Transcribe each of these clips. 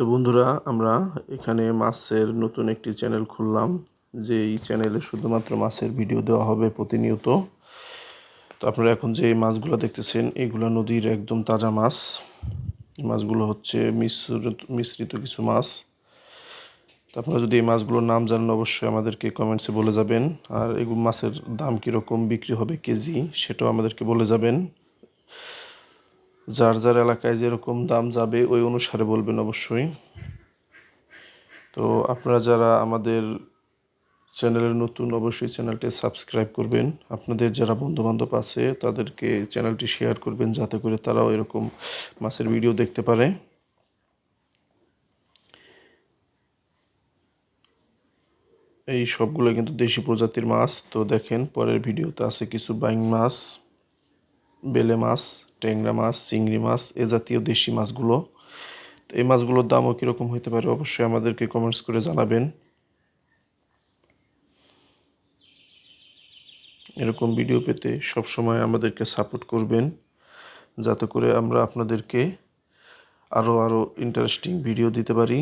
তো বন্ধুরা, আমরা এখানে মাছের নতুন একটি চ্যানেল খুললাম যে এই চ্যানেলে শুধুমাত্র মাছের ভিডিও দেওয়া হবে প্রতিনিয়ত। তো আপনারা এখন যে মাছগুলো দেখতেছেন, এগুলো নদীর একদম তাজা মাছ। মাছগুলো হচ্ছে মিশ্রিত মিশ্রিত কিছু মাছ। তো আপনারা যদি এই মাছগুলোর নাম জানেন, অবশ্যই আমাদেরকে কমেন্টসে বলে যাবেন। আর এগুলো মাছের দাম কীরকম, বিক্রি হবে কেজি, সেটাও আমাদেরকে বলে যাবেন। যার যার এলাকায় যেরকম দাম যাবে, ওই অনুসারে বলবেন অবশ্যই। তো আপনারা যারা আমাদের চ্যানেলের নতুন, অবশ্যই চ্যানেলটি সাবস্ক্রাইব করবেন। আপনাদের যারা বন্ধুবান্ধব আছে, তাদেরকে চ্যানেলটি শেয়ার করবেন, যাতে করে তারাও এরকম মাছের ভিডিও দেখতে পারে। এই সবগুলো কিন্তু দেশি প্রজাতির মাছ। তো দেখেন, পরের ভিডিওতে আছে কিছু বাইং মাছ, বেলে মাছ। ট্যাংরা মাছ, চিংড়ি মাছ, এ জাতীয় দেশি মাছগুলো। তো এই মাছগুলোর দামও কীরকম হতে পারে অবশ্যই আমাদেরকে কমেন্টস করে জানাবেন। এরকম ভিডিও পেতে সবসময় আমাদেরকে সাপোর্ট করবেন, যাতে করে আমরা আপনাদেরকে আরও আরও ইন্টারেস্টিং ভিডিও দিতে পারি।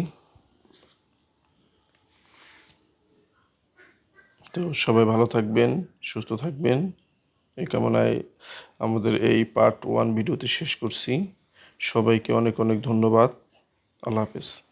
তো সবাই ভালো থাকবেন, সুস্থ থাকবেন। এই কামনায় আমাদের এই পার্ট ওয়ান ভিডিওতে শেষ করছি। সবাইকে অনেক অনেক ধন্যবাদ। আল্লাহ হাফেজ।